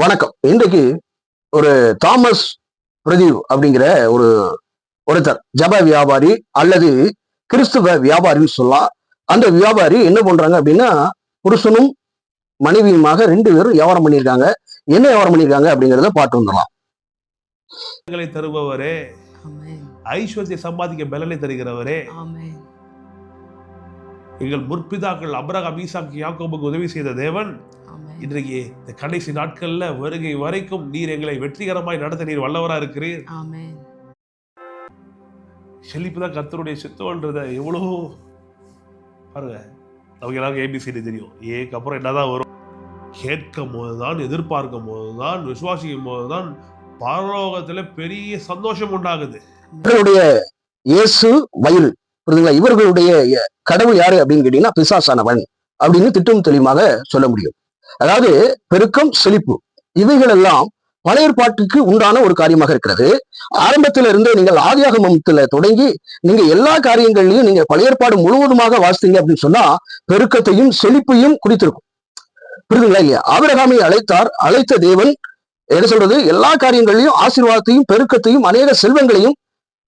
வணக்கம். இன்றைக்கு ஒரு தாமஸ் பிரதீவ் அப்படிங்கிற ஒரு ஒருத்தர் ஜப வியாபாரி அல்லது கிறிஸ்துவ வியாபாரின்னு சொல்லலாம். அந்த வியாபாரி என்ன பண்றாங்க அப்படின்னா புருஷனும் மனைவியுமாக ரெண்டு பேரும் வியாபாரம் பண்ணியிருக்காங்க. என்ன வியாபாரம் பண்ணியிருக்காங்க அப்படிங்கிறத பாட்டு வந்துடலாம். தருபவரே. ஆமென். ஐஸ்வர்யத்தை சம்பாதிக்க பலனை தருகிறவரே. எங்கள் முற்பிதாக்கள் அப்ரகாம் ஈசாக்கு யாக்கோபுக்கு உதவி செய்த தேவன் இன்றைக்கு இந்த கடைசி நாட்கள்ல வருகை வரைக்கும் நீர் எங்களை வெற்றிகரமாய் நடத்த நீர் வல்லவரா இருக்கிறீர். ஆமென். செழிப்பு தான் கர்த்தருடைய சித்தம்ன்றத எவ்வளோ பாருங்க. அவங்க எல்லாருக்கும் ஏபிசிடி தெரியும். ஏக்கு அப்புறம் என்னதான் வரும்? கேட்கும் போதுதான் எதிர்பார்க்கும் போதுதான் விசுவாசிக்கும் போதுதான் பரலோகத்துல பெரிய சந்தோஷம் உண்டாகுது. இவர்களுடைய இயேசு வயிறு புரியுதுங்களா? இவர்களுடைய கடவுள் யாரு அப்படின்னு கேட்டீங்கன்னா பிசாசானவன் அப்படின்னு திட்டம் தெளிவாக சொல்ல முடியும். அதாவது பெருக்கம் செழிப்பு. இவைகள் எல்லாம் பழைய ஏற்பாட்டுக்கு உண்டான ஒரு காரியமாக இருக்கிறது. ஆரம்பத்தில இருந்தே நீங்கள் ஆதியாகமத்துல தொடங்கி நீங்க எல்லா காரியங்கள்லயும் நீங்க பழைய ஏற்பாடு முழுவதுமாக வாசித்தீங்க அப்படின்னு சொன்னா பெருக்கத்தையும் செழிப்பையும் குறித்திருக்கும் புரியுதுங்களா இல்லையா? ஆபிரகாமை அழைத்தார். அழைத்த தேவன் என்ன சொல்றது? எல்லா காரியங்களையும் ஆசீர்வாதத்தையும் பெருக்கத்தையும் அநேக செல்வங்களையும்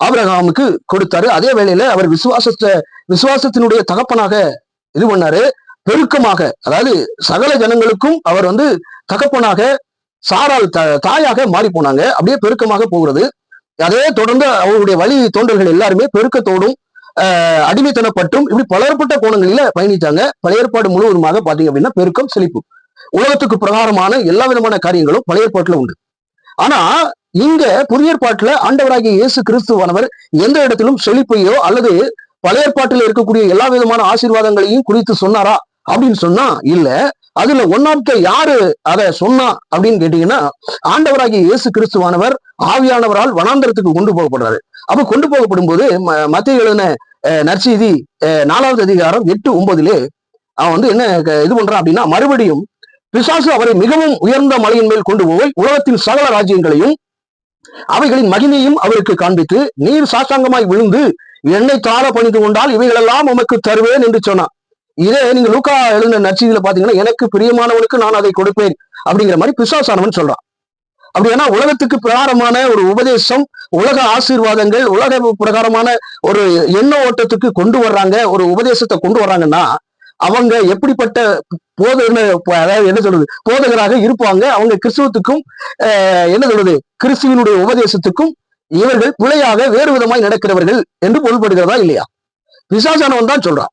ஆபிரகாமுக்கு கொடுத்தாரு. அதே வேளையில அவர் விசுவாசத்தை விசுவாசத்தினுடைய தகப்பனாக இது பண்ணாரு. பெருக்கமாக அதாவது சகல ஜனங்களுக்கும் அவர் வந்து தகப்பனாக சாரால் தாயாக மாறி போனாங்க அப்படியே பெருக்கமாக போகிறது. அதே தொடர்ந்து அவருடைய வழி தோன்றல்கள் எல்லாருமே பெருக்கத்தோடும் ஆஹ், அடிமைத்தனப்பட்டும் இப்படி பலர்பட்ட கோணங்களில பயணித்தாங்க. பழைய ஏற்பாடு முழுவதுமாக பாத்தீங்க அப்படின்னா பெருக்கம் செழிப்பு. உலகத்துக்கு பிரகாரமான எல்லா விதமான காரியங்களும் பழைய ஏற்பாட்டுல உண்டு. ஆனா இங்க புதிய ஏற்பாட்டுல ஆண்டவராகிய இயேசு கிறிஸ்துவானவர் எந்த இடத்திலும் செழிப்பையோ அல்லது பழைய ஏற்பாட்டில் இருக்கக்கூடிய எல்லா விதமான ஆசீர்வாதங்களையும் குறித்து சொன்னாரா? அப்படின்னு சொன்னா இல்ல. அதுல ஒன்னாப்த யாரு அதை சொன்னா அப்படின்னு கேட்டீங்கன்னா ஆண்டவராகிய இயேசு கிறிஸ்துவானவர் ஆவியானவரால் வனாந்தரத்துக்கு கொண்டு போகப்படுறாரு. அப்ப கொண்டு போகப்படும் போது மத்திய எழுதின நற்செய்தி நாலாவது அதிகாரம் எட்டு ஒன்பதுலே அவன் வந்து என்ன இது பண்றான் அப்படின்னா மறுபடியும் பிசாசு அவரை மிகவும் உயர்ந்த மலையின் மேல் கொண்டு போய் உலகத்தின் சகல ராஜ்யங்களையும் அவைகளின் மகிமையும் அவருக்கு காண்பித்து நீர் சாஷ்டாங்கமாய் விழுந்து என்னை தார பணிந்து கொண்டால் இவைகளெல்லாம் உமக்கு தருவேன் என்று சொன்னான். இதே நீங்க லூக்கா எழுதின நற்செய்தியில பாத்தீங்கன்னா எனக்கு பிரியமானவனுக்கு நான் அதை கொடுப்பேன் அப்படிங்கிற மாதிரி பிசாசானவன் சொல்றான். அப்படி ஏன்னா உலகத்துக்கு பிரகாரமான ஒரு உபதேசம் உலக ஆசீர்வாதங்கள் உலக பிரகாரமான ஒரு எண்ண ஓட்டத்துக்கு கொண்டு வர்றாங்க ஒரு உபதேசத்தை கொண்டு வர்றாங்கன்னா அவங்க எப்படிப்பட்ட போதன அதாவது என்ன சொல்றது போதகராக இருப்பாங்க அவங்க கிறிஸ்துவத்துக்கும் ஆஹ், என்ன சொல்றது கிறிஸ்துவனுடைய உபதேசத்துக்கும் இவர்கள் பிழையாக வேறு விதமாய் நடக்கிறவர்கள் என்று பொருள்படுகிறதா இல்லையா? பிசாசானவன் தான் சொல்றான்.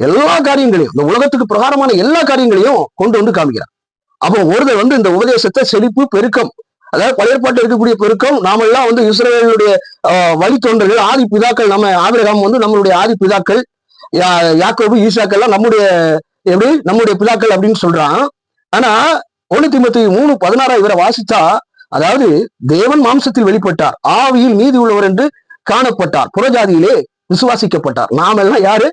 எல்லா காரியங்களையும் இந்த உலகத்துக்கு பிரகாரமான எல்லா காரியங்களையும் கொண்டு வந்து காமிக்கிறார். அப்போ ஒருத்தர் வந்து இந்த உபதேசத்தை செழிப்பு பெருக்கம் அதாவது பழையற்பாட்டில் இருக்கக்கூடிய பெருக்கம் நாமெல்லாம் வந்து இஸ்ரேலுடைய வழி தொண்டர்கள் ஆதி பிதாக்கள் நம்ம ஆபிரகாம் வந்து நம்மளுடைய ஆதி பிதாக்கள் யா- யாக்கோபு ஈஷாக்கள்லாம் நம்முடைய எப்படி நம்முடைய பிதாக்கள் அப்படின்னு சொல்றான். ஆனா ஒண்ணு திமுத்தி மூணு பதினாறா இவரை வாசித்தா அதாவது தேவன் மாம்சத்தில் வெளிப்பட்டார் ஆவியில் நீதி உள்ளவர் என்று காணப்பட்டார் புறஜாதியிலே விசுவாசிக்கப்பட்டார். நாம எல்லாம் யாரு?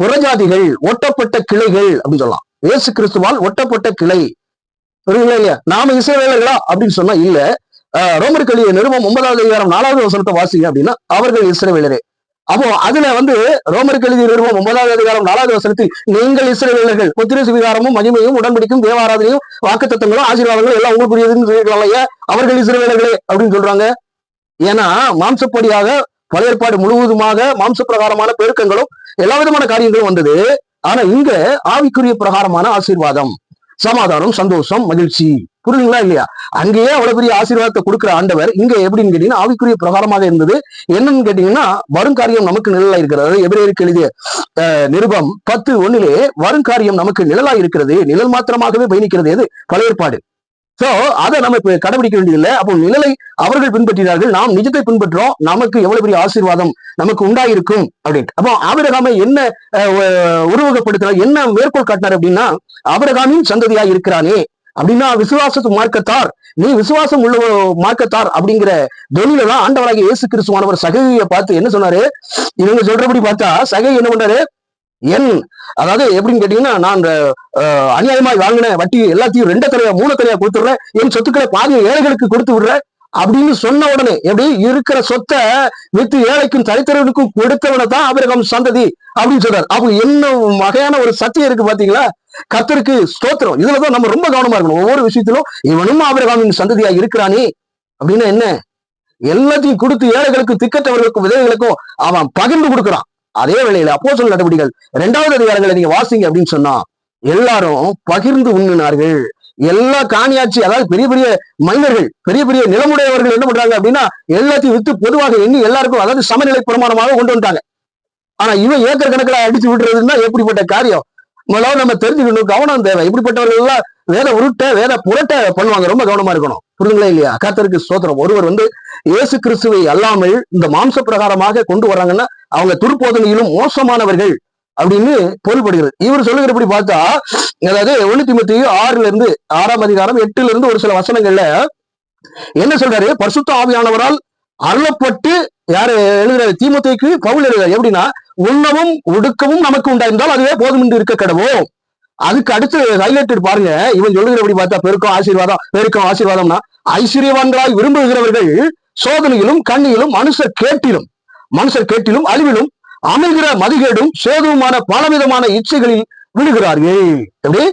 புறஜாதிகள் ஒட்டப்பட்ட கிளைகள் அப்படின்னு சொல்லலாம். இயேசு கிறிஸ்துவால் ஒட்டப்பட்ட கிளை. புரியுங்களா இல்லையா? நாம இசைவேலர்களா அப்படின்னு சொன்னா இல்ல. ரோமர் கழிய நிறுவம் ஒன்பதாவது அதிகாரம் நாலாவது வசனத்தை வாசிங்க அப்படின்னா அவர்கள் இஸ்ரவேலரே. அப்போ அதுல வந்து ரோமர் கழுதி நிறுவம் ஒன்பதாவது அதிகாரம் நாலாவது வசனத்தில் நீங்கள் இஸ்ரவேலர்கள் புத்திர சுவிகாரமும் மகிமையும் உடன்படிக்கும் தேவாராதனையும் வாக்குத்தத்தங்களும் ஆசீர்வாதங்களும் எல்லாம் உங்களுக்குரியதுன்னு சொல்லிருக்கலாம் ஐயா அவர்கள் இஸ்ரவேலர்களே அப்படின்னு சொல்றாங்க. ஏன்னா மாம்சப்படியாக பழைய ஏற்பாடு முழுவதுமாக மாம்ச பிரகாரமான பெருக்கங்களும் எல்லா விதமான காரியங்களும் வந்தது. ஆனா இங்க ஆவிக்குரிய பிரகாரமான ஆசீர்வாதம் சமாதானம் சந்தோஷம் மகிழ்ச்சி. புரியுதுங்களா இல்லையா? அங்கேயே அவ்வளவு பெரிய ஆசீர்வாதத்தை கொடுக்குற ஆண்டவர் இங்க எப்படின்னு கேட்டீங்கன்னா ஆவிக்குரிய பிரகாரமாக இருந்தது. என்னன்னு கேட்டீங்கன்னா வரும் காரியம் நமக்கு நிழலா இருக்கிறது. எபிரேயருக்கு எழுதிய நிருபம் பத்து ஒண்ணிலே வரும் காரியம் நமக்கு நிழலா இருக்கிறது. நிழல் மாத்திரமாகவே பயணிக்கிறது. எது? பழையற்பாடு. சோ அதை நம்ம இப்ப கடைபிடிக்க வேண்டியதில்லை. அப்போ நிழலை அவர்கள் பின்பற்றினார்கள். நாம் நிஜத்தை பின்பற்றோம் நமக்கு எவ்வளவு பெரிய ஆசீர்வாதம் நமக்கு உண்டாயிருக்கும் அப்படின்ட்டு. அப்போ ஆபிரகாமை என்ன அஹ், உருவகப்படுத்தினார்? என்ன மேற்கோள் காட்டினார் அப்படின்னா ஆபிரகாமின் சந்ததியா இருக்கிறானே. அப்படின்னா விசுவாசத்து மார்க்கத்தார் நீ விசுவாசம் உள்ள மார்க்கத்தார் அப்படிங்கிற தொழில தான் ஆண்டவராக இயேசு கிறிஸ்துவானவர் சகையை பார்த்து என்ன சொன்னாரு? இவங்க சொல்றபடி பார்த்தா சகை என்ன பண்றாரு? என் அதாவது எப்படின்னு கேட்டீங்கன்னா நான் அந்த அஹ், அநியாயமாய் வாங்கின வட்டி எல்லாத்தையும் ரெண்டு தலையா மூணு தலையா கொடுத்துடுறேன். என் சொத்துக்களை பாதி ஏழைகளுக்கு கொடுத்து விடுறேன் அப்படின்னு சொன்ன உடனே எப்படி? இருக்கிற சொத்தை வித்து ஏழைக்கும் தரித்திரனுக்கும் கொடுத்தவனை தான் ஆபிரகாம் சந்ததி அப்படின்னு சொல்றாரு. அப்ப என்ன வகையான ஒரு சத்தியம் இருக்கு பாத்தீங்களா? கத்தருக்கு ஸ்தோத்திரம். இதுலதான் நம்ம ரொம்ப கவனமா இருக்கணும். ஒவ்வொரு விஷயத்திலும் இவனும் ஆபிரகாமின் சந்ததியா இருக்கிறானே அப்படின்னா என்ன? எல்லாத்தையும் கொடுத்து ஏழைகளுக்கும் திக்கற்றவர்களுக்கும் விதவைகளுக்கும் அவன் பகிர்ந்து கொடுக்குறான். அதே வேளையில அப்போ சொல் நடவடிக்கைகள் இரண்டாவது அதிகாரங்களை நீங்க வாசிங்க அப்படின்னு சொன்னா எல்லாரும் பகிர்ந்து உண்ணினார்கள். எல்லா காணியாட்சி அதாவது பெரிய பெரிய மனிதர்கள் பெரிய பெரிய நிலமுடையவர்கள் என்ன பண்றாங்க அப்படின்னா எல்லாத்தையும் வித்து பொதுவாக எண்ணி எல்லாருக்கும் அதாவது சமநிலை பிரமாணமாக கொண்டு வந்தாங்க ஆனா இவன் ஏக்கர் கணக்கில் அடிச்சு விடுறதுன்னா எப்படிப்பட்ட காரியம்? முதல்ல நம்ம தெரிஞ்சுக்கணும் கவனம் தேவை. இப்படிப்பட்டவர்கள் எல்லாம் வேத உருட்ட வேத புரட்ட பண்ணுவாங்க. ரொம்ப கவனமா இருக்கணும். புரிதுங்களா இல்லையா? கத்தருக்கு ஸ்தோத்திரம். ஒருவர் வந்து இயேசு கிறிஸ்துவை அல்லாமல் இந்த மாம்ச பிரகாரமாக கொண்டு வர்றாங்கன்னா அவங்க துருப்போதனையிலும் மோசமானவர்கள் அப்படின்னு பொருள்படுகிறது. இவர் சொல்லுகிறபடி பார்த்தா அதாவது ஒண்ணு திமுத்தி ஆறுல இருந்து ஆறாம் அதிகாரம் எட்டுல இருந்து ஒரு சில வசனங்கள்ல என்ன சொல்றாரு? பரிசுத்த ஆவியானவரால் அருளப்பட்டு யாரு எழுதுறாரு? தீமுத்தைக்கு பவுல் எழுதுறாரு. எப்படின்னா உண்ணவும் ஒடுக்கவும் நமக்கு உண்டாயிருந்தால் அதுவே போதும் என்று இருக்க கடவோம் அதுக்கு அடுத்து ஹைலைட்டட் பாருங்க. இவன் சொல்லுகிறபடி பார்த்தா பெருக்கம் ஆசீர்வாதம் பெருக்கம் ஆசீர்வாதம்னா ஐஸ்வர்யவான்களாய் விரும்புகிறவர்கள் சோதனையிலும் கண்ணியிலும் மனுஷர் கேட்டிலும் மனுஷர் கேட்டிலும் அழிவிலும் அமைகிற மதிகேடும் சேதுவுமான பலவிதமான இச்சைகளில் விழுகிறார்கள். எப்படி?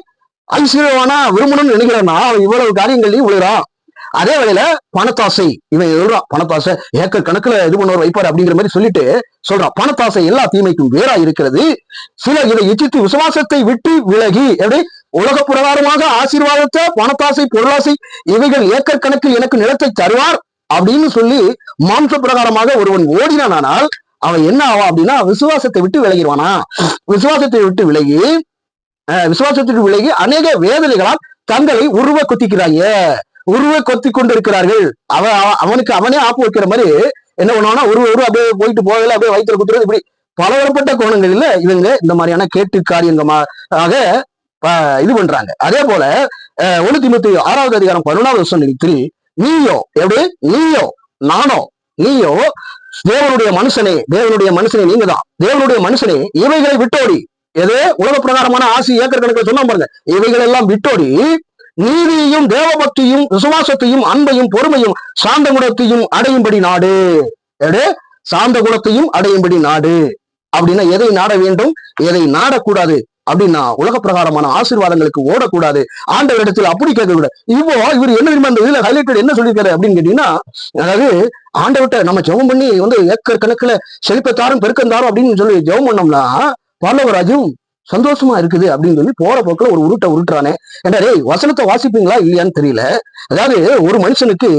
ஐஸ்வர்யவானா விரும்பணும்னு நினைக்கிறேன்னா அவன் இவ்வளவு காரியங்களையும் விழுகிறான். அதே வேளையில பணத்தாசை இவன் சொல்றான் பணத்தாசை ஏக்கர் கணக்குல இது பண்ணுவார் வைப்பார் அப்படிங்கிற மாதிரி சொல்லிட்டு சொல்றான். பணத்தாசை எல்லா தீமைக்கும் வேறா இருக்கிறது. சில இதை எச்சித்து விசுவாசத்தை விட்டு விலகி எப்படி? உலக பிரகாரமாக ஆசீர்வாதத்தை பணத்தாசை பொருளாசை இவைகள் ஏக்கர் கணக்கில் எனக்கு நிலத்தை தருவார் அப்படின்னு சொல்லி மாம்ச பிரகாரமாக ஒருவன் ஓடினானால் அவன் என்ன ஆவான் அப்படின்னா விசுவாசத்தை விட்டு விலகிடுவானா? விசுவாசத்தை விட்டு விலகி அஹ், விசுவாசத்திற்கு விலகி அநேக வேதனைகளால் தங்களை உருவ குத்திக்கிறாங்க உருவ கொத்தி கொண்டிருக்கிறார்கள். அவன் அவனுக்கு அவனே ஆப்பு வைக்கிற மாதிரி என்ன பண்ணுவானா உருவ உருவ அப்படியே போயிட்டு போகல அப்படியே வயிற்றுல குத்துறது இப்படி பலதரப்பட்ட கோணங்களில் இவங்க இந்த மாதிரியான கேட்டு காரியங்கமாக இது பண்றாங்க. அதே போல அஹ், ஒண்ணு திமுத்தி ஆறாவது அதிகாரம் பதினொன்றாவது திரு நீயோ எப்படி? நீயோ நானோ நீயோ தேவனுடைய மனுஷனே தேவனுடைய மனுஷனே நீங்க தான் தேவனுடைய மனுஷனே இவைகளை விட்டோடி. எது? உலக பிரகாரமான ஆசி ஏக்கர் கணக்கில் சொன்னா பாருங்க. இவைகள் எல்லாம் விட்டோடி நீதியையும் தேவபக்தியும் விசுவாசத்தையும் அன்பையும் பொறுமையும் சாந்த குணத்தையும் அடையும்படி நாடு. எடு சாந்த குணத்தையும் அடையும்படி நாடு. அப்படின்னா எதை நாட வேண்டும்? எதை நாடக்கூடாது? அப்படின்னா உலக பிரகாரமான ஆசீர்வாதங்களுக்கு ஓடக்கூடாது. ஆண்டவரிடத்தில் அப்படி கேட்கக்கூடாது. இப்போ இவர் என்ன தெரியுமா இதுல ஹைலைட்டட் என்ன சொல்லியிருக்காரு அப்படின்னு கேட்டீங்கன்னா அதாவது ஆண்டவர்கிட்ட நம்ம ஜெபம் பண்ணி வந்து ஏக்கர் கணக்குல செழிப்பத்தாரும் பெருக்கந்தாரும் அப்படின்னு சொல்லி ஜெபம் பண்ணோம்னா பல்லவராஜும் சந்தோஷமா இருக்குது அப்படின்னு சொல்லி போற போக்குல ஒரு உருட்டை உருட்டுறானே. ஏண்டா வசனத்தை வாசிப்பீங்களா இல்லையான்னு தெரியல. அதாவது ஒரு மனுஷனுக்கு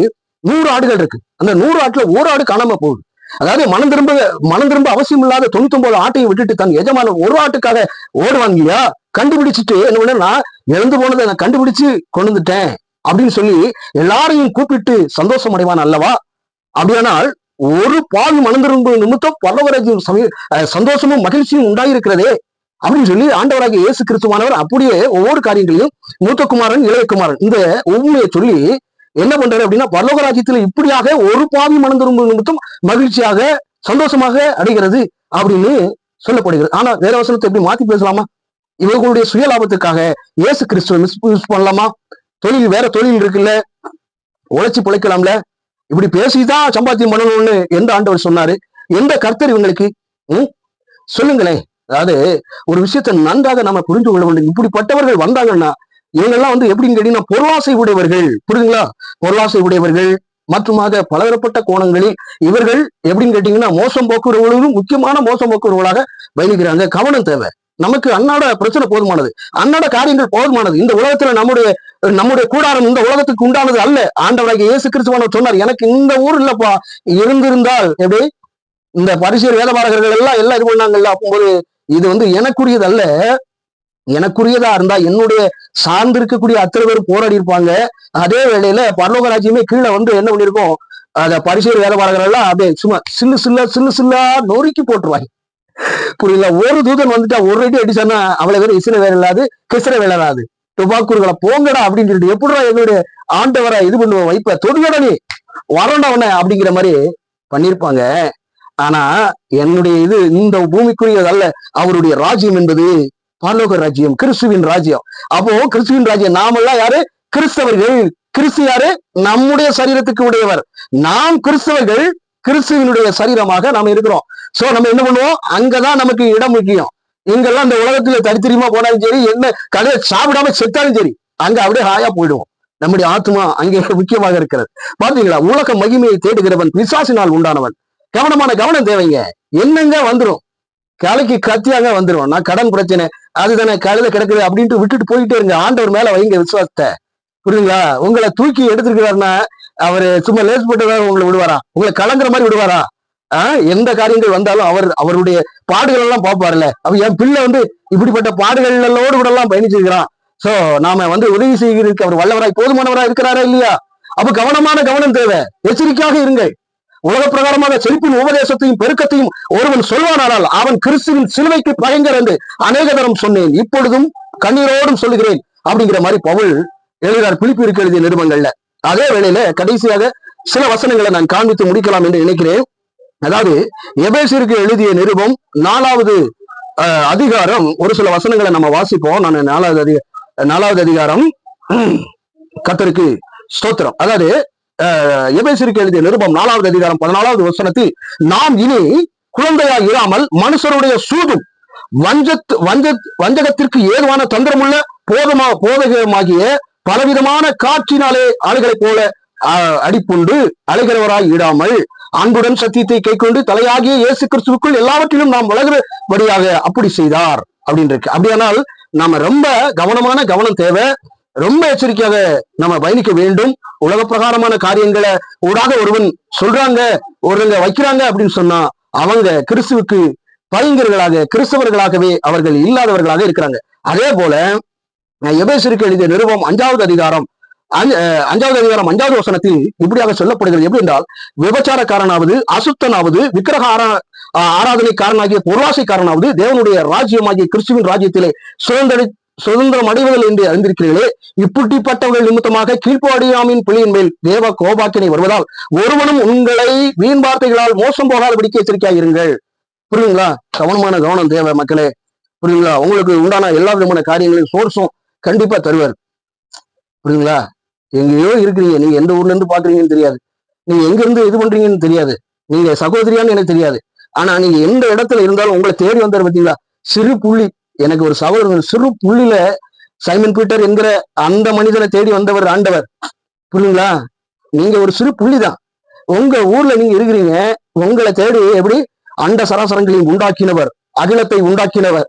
நூறு ஆடுகள் இருக்கு. அந்த நூறு ஆட்டுல ஒரு ஆடு காணாம போகுது. அதாவது மனம் திரும்ப மனம் திரும்ப அவசியம் இல்லாத தொண்ணூத்தொன்பது ஆட்டையும் விட்டுட்டு தன் எஜமான ஒரு ஆட்டுக்காக ஓடுவாங்க இல்லையா? கண்டுபிடிச்சிட்டு என்ன பண்ணா இழந்து போனதை நான் கண்டுபிடிச்சு கொண்டு வந்துட்டேன் அப்படின்னு சொல்லி எல்லாரையும் கூப்பிட்டு சந்தோஷம் அடைவான் அல்லவா? அப்படியானால் ஒரு பாவி மனந்திரும்பு நிமித்தம் பரவராஜ் சந்தோஷமும் மகிழ்ச்சியும் உண்டாயிருக்கிறதே. அப்படின்னு சொல்லி ஆண்டவராக இயேசு கிறிஸ்துவானவர் அப்படியே ஒவ்வொரு காரியங்களையும் மூத்தகுமாரன் இளையகுமாரன் இந்த உண்மையை சொல்லி என்ன பண்றாரு அப்படின்னா பரலோக ராஜ்யத்துல இப்படியாக ஒரு பாவி மனம் மட்டும் நிமித்தம் மகிழ்ச்சியாக சந்தோஷமாக அடைகிறது அப்படின்னு சொல்லப்படுகிறது. ஆனா வேற வசனத்தை எப்படி மாத்தி பேசலாமா? இவர்களுடைய சுய லாபத்துக்காக இயேசு கிறிஸ்துவ மிஸ் யூஸ் பண்ணலாமா? தொழில் வேற தொழில் இருக்குல்ல? உழைச்சி பிழைக்கலாம்ல? இப்படி பேசிதான் சம்பாத்தியம் பண்ணணும்னு எந்த ஆண்டவர் சொன்னாரு? எந்த கர்த்தர் இவங்களுக்கு? ம்? சொல்லுங்களேன். அதாவது ஒரு விஷயத்தை நன்றாக நம்ம புரிந்து கொள்ள வேண்டும். இப்படிப்பட்டவர்கள் வந்தாங்கன்னா இவங்கெல்லாம் வந்து எப்படின்னு கேட்டீங்கன்னா பொருளாசை உடையவர்கள். புரியுதுங்களா? பொருளாசை உடையவர்கள். மற்றுமாக பலதரப்பட்ட கோணங்களில் இவர்கள் எப்படின்னு கேட்டீங்கன்னா மோசம் போக்குறவர்களும் முக்கியமான மோசம் போக்குறவர்களாக பயணிக்கிறாங்க கவனம் தேவை. நமக்கு அன்னாட பிரச்சனை போதுமானது. அன்னாட காரியங்கள் போதுமானது. இந்த உலகத்துல நம்முடைய நம்முடைய கூடாரம் இந்த உலகத்துக்கு உண்டானது அல்ல. ஆண்டவராக இயேசு கிறிஸ்துவானவர் சொன்னார் எனக்கு இந்த ஊர் இல்லப்பா. இருந்திருந்தால் எப்படி? இந்த பரிசு வேதபாரகர்கள் எல்லாம் எல்லாம் இது பண்ணாங்கல்ல. அப்போது இது வந்து எனக்குரியது அல்ல எனக்குரியதா இருந்தா என்னுடைய சார்ந்து இருக்கக்கூடிய அத்தனை பேர் போராடி இருப்பாங்க. அதே வேளையில பரலோக ராஜ்யமே கீழே வந்து என்ன பண்ணிருக்கோம் அத பரிசீல் வேலை எல்லாம் அப்படியே சும்மா சில்லு சில்ல சில்லு சில்லா நொறுக்கி போட்டுருவாங்க. புரியல ஒரு தூதன் வந்துட்டா ஒரு அடி அடிச்சானா அவ்வளவு பேர் இசை வேலை இல்லாது கிசிற வேலை இல்லாது. துபாக்கூறுகளை போங்கடா அப்படின்னு சொல்லிட்டு எப்படிடா எங்களுடைய ஆண்டவரை இது பண்ணுவோம் வைப்ப? தொடுங்கடா நீ. வரண்டா அப்படிங்கிற மாதிரி பண்ணிருப்பாங்க ஆனா என்னுடைய இது இந்த பூமிக்குரியது அல்ல. அவருடைய ராஜ்யம் என்பது பரலோக ராஜ்யம் கிறிஸ்துவின் ராஜ்யம். அப்போ கிறிஸ்துவின் ராஜ்யம் நாமெல்லாம் யாரு? கிறிஸ்தவர்கள். கிறிஸ்து யாரு? நம்முடைய சரீரத்துக்கு உடையவர். நாம் கிறிஸ்தவர்கள் கிறிஸ்துவனுடைய சரீரமாக நாம இருக்கிறோம். சோ நம்ம என்ன பண்ணுவோம்? அங்கதான் நமக்கு இடம் முக்கியம். இங்கெல்லாம் இந்த உலகத்துல தரித்திரியமா போனாலும் சரி என்ன கதையை சாப்பிடாம செத்தாலும் சரி அங்க அப்படியே ஹாயா போயிடுவோம். நம்முடைய ஆத்மா அங்கே முக்கியமாக இருக்கிறது. பாத்தீங்களா? உலக மகிமையை தேடுகிறவன் பிசாசினால் உண்டானவன். கவனமான கவனம் தேவைங்க. என்னங்க வந்துடும் கலைக்கு கத்தியாக வந்துரும். நான் கடன் பிரச்சனை. அதுதானே கழுத கிடக்குது அப்படின்ட்டு விட்டுட்டு போயிட்டே இருங்க. ஆண்டவர் மேல வைங்க விசுவாசத்தை. புரியுதுங்களா? உங்களை தூக்கி எடுத்துருக்கிறாருன்னா அவரு சும்மா லேஸ் போட்டதாக உங்களை விடுவாரா? உங்களை கலங்குற மாதிரி விடுவாரா? ஆஹ் எந்த காரியங்கள் வந்தாலும் அவர் அவருடைய பாடுகள் எல்லாம் பார்ப்பாருல்ல. அவ என் பிள்ளை வந்து இப்படிப்பட்ட பாடுகளோடு கூட எல்லாம் பயணிச்சிருக்கிறான். சோ நாம வந்து உதவி செய்கிறதுக்கு அவர் வல்லவராய் போதுமானவராய் இருக்கிறாரா இல்லையா? அப்ப கவனமான கவனம் தேவை. எச்சரிக்கையாக இருங்கள். உலக பிரகாரமாக செழிப்பின் உபதேசத்தையும் பெருக்கத்தையும் ஒருவன் சொல்வானானால் அவன் கிறிஸ்துவின் சிலுவைக்கு பயங்கர் என்று அநேக தரம் சொன்னேன். இப்பொழுதும் கண்ணீரோடும் சொல்லுகிறேன் அப்படிங்கிற மாதிரி பவுல் எழுதினார். பிலிப்பிற்கு எழுதிய நிருபங்கள்ல. அதே வேளையில கடைசியாக சில வசனங்களை நான் காண்பித்து முடிக்கலாம் என்று நினைக்கிறேன். அதாவது எபேசிற்கு எழுதிய நிருபம் நாலாவது அஹ், அதிகாரம். ஒரு சில வசனங்களை நம்ம வாசிப்போம். நான் நாலாவது அதிக நாலாவது அதிகாரம். கத்தருக்கு ஸ்தோத்திரம். அதாவது எபேசிற்கு எழுதிய நிருபம் நாலாவது அதிகாரம் பதினாலாவது வசனத்தில் நாம் இனி குழந்தையா இராமல் மனுஷருடைய சூதும் வஞ்சத் வஞ்ச வஞ்சகத்திற்கு ஏதுவான தந்திரமுள்ள போதமா போதகமாகிய பலவிதமான காற்றினாலே ஆளுகளைப் போல அடிப்புண்டு அலைகிறவராய் இடாமல் அன்புடன் சத்தியத்தை கைக்கொண்டு தலையாகிய இயேசு கிறிஸ்துவுக்குள் எல்லாவற்றிலும் நாம் வளர்கிறபடியாக அப்படி செய்தார். அப்படின்னு இருக்கு அப்படியானால் நாம ரொம்ப கவனமான கவனம் தேவை. ரொம்ப எச்சரிக்கையாக நம்ம பயணிக்க வேண்டும். உலக பிரகாரமான காரியங்களை ஊடாக ஒருவன் சொல்றாங்க ஒருவங்க வைக்கிறாங்க அப்படின்னு சொன்னா அவங்க கிறிஸ்துவுக்கு பைங்கர்களாக கிறிஸ்தவர்களாகவே அவர்கள் இல்லாதவர்களாக இருக்கிறாங்க. அதே போல அஹ், எபேசிற்கு எழுதிய நிறுவம் அஞ்சாவது அதிகாரம் அஞ்சாவது அதிகாரம் அஞ்சாவது வசனத்தில் இப்படியாக சொல்லப்படுகிறது. எப்படி என்றால் விபச்சாரக்காரனாவது அசுத்தனாவது விக்கிரக ஆரா ஆஹ் ஆராதனைக்காரனாகிய பொருளாசைக்காரனாவது தேவனுடைய ராஜ்யமாகிய கிறிஸ்துவின் ராஜ்யத்திலே சுதந்திர சுதந்திரம் அடைவதில் என்று அறிந்திருக்கிறீர்களே. இப்படிப்பட்டவர்கள் நிமித்தமாக கீழ்ப்பாடியாமின் புலியின் மேல் தேவ கோபாக்கினை வருவதால் ஒருவனும் உங்களை வீண் வார்த்தைகளால் மோசம் போகாதபடிக்கு எச்சரிக்கையாக இருங்கள். புரியுங்களா கவனமான கவனம் தேவை மக்களே. புரியுங்களா உங்களுக்கு உண்டான எல்லா விதமான காரியங்களையும் சோர்ஸும் கண்டிப்பா தருவார். புரியுங்களா எங்கேயோ இருக்கிறீங்க. நீங்க எந்த ஊர்ல இருந்து பாக்குறீங்கன்னு தெரியாது. நீங்க எங்க இருந்து இது பண்றீங்கன்னு தெரியாது. நீங்க சகோதரியான்னு எனக்கு தெரியாது. ஆனா நீங்க எந்த இடத்துல இருந்தாலும் உங்களை தேடி வந்தாரு பாத்தீங்களா? சிறு புள்ளி எனக்கு ஒரு சகோதரர் சிறு புள்ளில சைமன் பீட்டர் என்கிற அந்த மனிதனை தேடி வந்தவர் ஆண்டவர். புரியுங்களா நீங்க ஒரு சிறு புள்ளிதான். உங்க ஊர்ல நீங்க இருக்கிறீங்க உங்களை தேடி எப்படி? அண்ட சராசரங்களையும் உண்டாக்கினவர் அகிலத்தை உண்டாக்கினவர்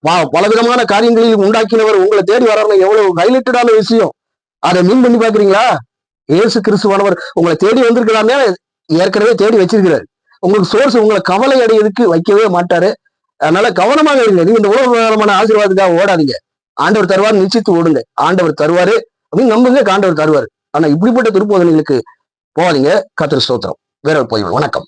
ப- பலவிதமான காரியங்களையும் உண்டாக்கினவர் உங்களை தேடி வர்றவங்க எவ்வளவு ஹைலைட்டடான விஷயம். அதை மீன் பண்ணி பாக்குறீங்களா ஏசு கிறிஸ்துவானவர் உங்களை தேடி வந்திருக்கிறாருன்னா ஏற்கனவே தேடி வச்சிருக்கிறார். உங்களுக்கு சோர்ஸ் உங்களை கவலை அடையதுக்கு வைக்கவே மாட்டாரு. அதனால கவனமாக இருங்க. நீங்க இந்த உலகமான ஆசீர்வாதத்துக்காக ஓடாதீங்க. ஆண்டவர் தருவார் நிச்சயத்து ஓடுங்க. ஆண்டவர் தருவாரு அப்படின்னு நம்புங்க ஆண்டவர் தருவாரு. ஆனா இப்படிப்பட்ட துருப்போதனைகளுக்கு போகாதீங்க. கத்திர ஸ்தோத்திரம். வேற போய் வணக்கம்.